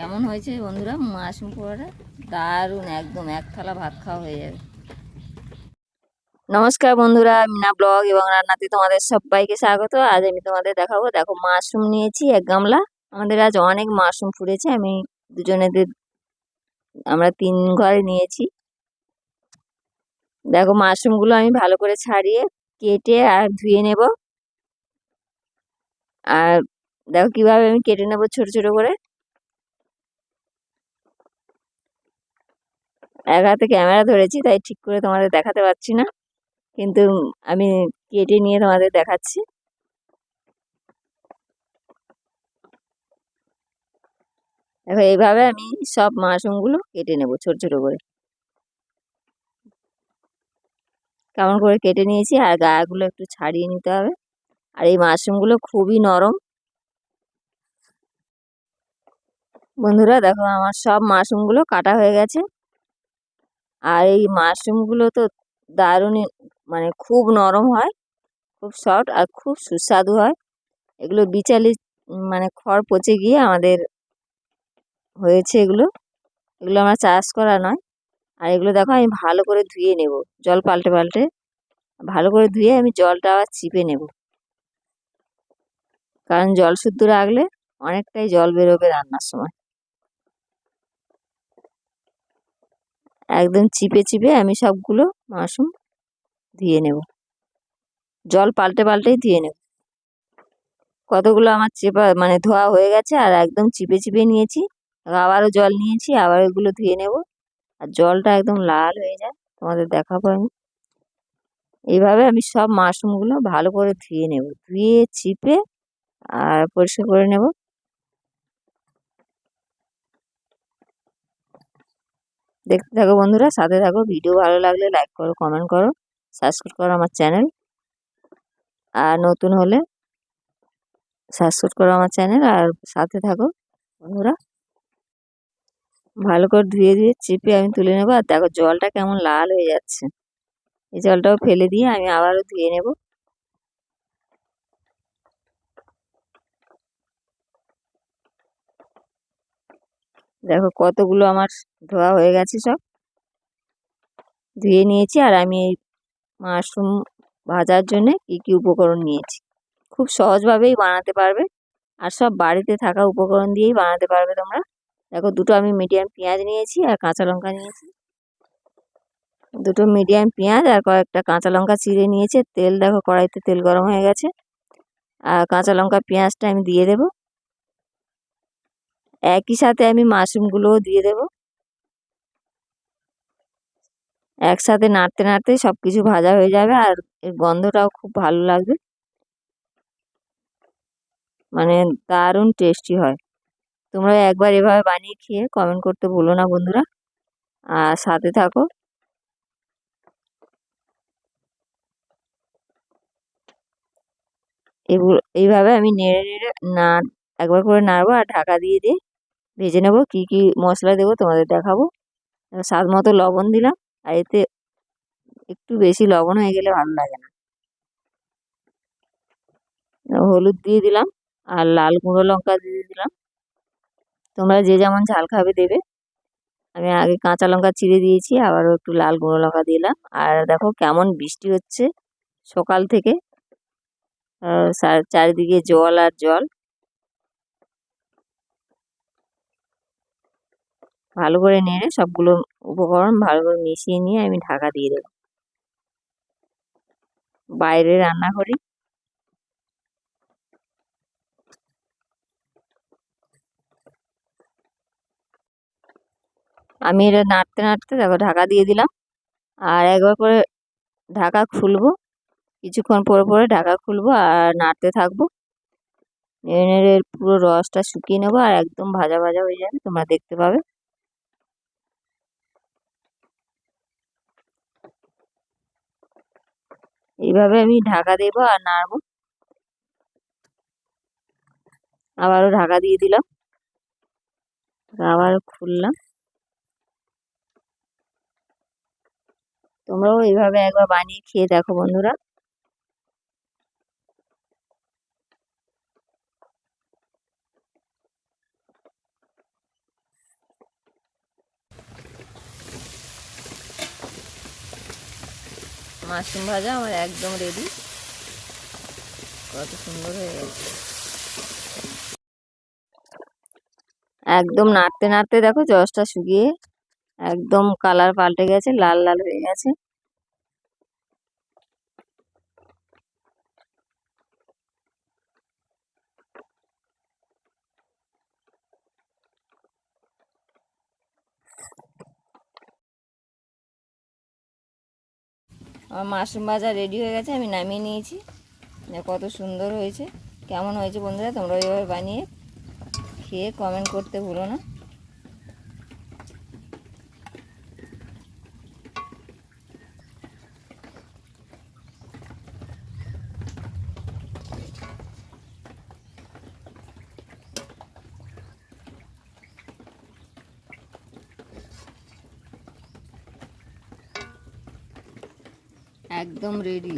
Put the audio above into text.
কেমন হয়েছে বন্ধুরা? মাশরুম পোড়াটা দারুণ, একদম এক থালা ভাত খাওয়া হয়ে যাবে। নমস্কার বন্ধুরা মিনা ব্লগ এবং রান্নাতে তোমাদের সবাইকে স্বাগত। আজ আমি তোমাদের দেখাবো, দেখো মাশরুম নিয়েছি, এক গামলা। আমাদের আজ অনেক মাশরুম ফুটেছে, আমি দুজনেদের, আমরা তিন ঘরে নিয়েছি। দেখো মাশরুমগুলো আমি ভালো করে ছাড়িয়ে, কেটে আর ধুয়ে নেব। আর দেখো কীভাবে আমি কেটে নেব ছোট ছোট করে। এক হাতে ক্যামেরা ধরেছি, তাই ঠিক করে তোমাদের দেখাতে পারছি না। কিন্তু আমি কেটে নিয়ে তোমাদের দেখাচ্ছি। দেখো, এইভাবে আমি সব মাশরুমগুলো কেটে নেব ছোট ছোট করে। কেমন করে কেটে নিয়েছি, আর গাগুলো একটু ছাড়িয়ে নিতে হবে। আর এই মাশরুমগুলো খুবই নরম। বন্ধুরা, দেখো, আমার সব মাশরুমগুলো কাটা হয়ে গেছে। আর এই মাশরুমগুলো তো দারুণই মানে খুব নরম হয়, খুব সফট আর খুব সুস্বাদু হয়। এগুলো বিচালি মানে খড় পচে গিয়ে আমাদের হয়েছে এগুলো। এগুলো আমার চাষ করা নয়। আর এগুলো দেখো আমি ভালো করে ধুয়ে নেব, জল পাল্টে পাল্টে। ভালো করে ধুয়ে আমি জলটা আবার চিপে নেব। কারণ জল শুদ্ধ রাখলে অনেকটাই জল বেরোবে রান্নার সময়। একদম চিপে চিপে আমি সবগুলো মাশরুম ধুয়ে নেব। জল পাল্টে, পাল্টেই ধুয়ে নেব। কতগুলো আমার চেপা মানে ধোয়া হয়ে গেছে আর একদম চিপে চিপে নিয়েছি। আবারও জল নিয়েছি, আবার এগুলো ধুয়ে নেব। আর জলটা একদম লাল হয়ে যায়, তোমাদের দেখাবো আমি। এইভাবে আমি সব মাশরুমগুলো ভালো করে ধুয়ে নেব, ধুয়ে, চিপে আর পরিষ্কার করে নেব। দেখতে থাকো বন্ধুরা, সাথে থাকো। ভিডিও ভালো লাগলে লাইক করো কমেন্ট করো সাবস্ক্রাইব করো আমার চ্যানেল আর নতুন হলে সাবস্ক্রাইব করো আমার চ্যানেল আর সাথে থাকো বন্ধুরা। ভালো করে ধুয়ে ধুয়ে চেপে আমি তুলে নেব। আর দেখো জলটা কেমন লাল হয়ে যাচ্ছে। এই জলটাও ফেলে দিয়ে আমি আবারও ধুয়ে নেব। দেখো কতগুলো আমার ধোয়া হয়ে গেছে সব। ধুয়ে নিয়েছি আর আমি এই মাশরুম ভাজার জন্যে কি কি উপকরণ নিয়েছি। খুব সহজভাবেই বানাতে পারবে আর সব বাড়িতে থাকা উপকরণ দিয়েই বানাতে পারবে তোমরা। দেখো দুটো আমি মিডিয়াম পেঁয়াজ নিয়েছি আর কাঁচা লঙ্কা নিয়েছি। দুটো মিডিয়াম পেঁয়াজ আর কয়েকটা কাঁচা লঙ্কা চিড়ে নিয়েছে। তেল দেখো কড়াইতে তেল গরম হয়ে গেছে। আর কাঁচা লঙ্কা পেঁয়াজটা আমি দিয়ে দেব। একই সাথে আমি মাশরুমগুলোও দিয়ে দেব। একসাথে নাড়তে নাড়তে সব কিছু ভাজা হয়ে যাবে আর এর গন্ধটাও খুব ভালো লাগবে। মানে দারুণ টেস্টি হয়। তোমরা একবার এভাবে বানিয়ে খেয়ে কমেন্ট করতে ভুলো না বন্ধুরা। আর সাথে থাকো। এগুলো, এইভাবে আমি নেড়ে নেড়ে না, একবার করে নাড়বো আর ঢাকা দিয়ে দিয়ে ভেজে নেব, কী কী মশলা দেবো তোমাদের দেখাবো। স্বাদ মতো লবণ দিলাম, আর এতে একটু বেশি লবণ হয়ে গেলে ভালো লাগে না। হলুদ দিয়ে দিলাম, আর লাল গুঁড়ো লঙ্কা দিয়ে দিলাম। তোমরা যে যেমন ঝাল খাবে দেবে। আমি আগে কাঁচা লঙ্কা চিড়ে দিয়েছি, আবারও একটু লাল গুঁড়ো লঙ্কা দিলাম। আর দেখো কেমন বৃষ্টি হচ্ছে সকাল থেকে। চারিদিকে জল আর জল। ভালো করে নেড়ে সবগুলো উপকরণ ভালো করে মিশিয়ে নিয়ে আমি ঢাকা দিয়ে দেবো। বাইরে রান্না করি। আমি এটা নাড়তে নাড়তে দেখো ঢাকা দিয়ে দিলাম। আর একবার করে ঢাকা খুলবো। কিছুক্ষণ পরে পরে ঢাকা খুলবো আর নাড়তে থাকব। নেড়ে পুরো রসটা শুকিয়ে নেব আর একদম ভাজা ভাজা হয়ে যাবে, তোমরা দেখতে পাবে। এইভাবে আমি ঢাকা দেব আর নাড়ব। আবারও ঢাকা দিয়ে দিলাম। আবার খুললাম। তোমরাও এইভাবে একবার বানিয়ে খেয়ে দেখো বন্ধুরা। মাশরুম ভাজা আমার একদম রেডি কত সুন্দর হয়ে গেছে একদম নাড়তে নাড়তে দেখো জসটা শুকিয়ে একদম কালার পাল্টে গেছে, লাল লাল হয়ে গেছে। আমার মাশরুম ভাজা রেডি হয়ে গেছে, আমি নামিয়ে নিয়েছি। কত সুন্দর হয়েছে। কেমন হয়েছে বন্ধুরা তোমরা ওইভাবে বানিয়ে খেয়ে কমেন্ট করতে ভুলো না। একদম রেডি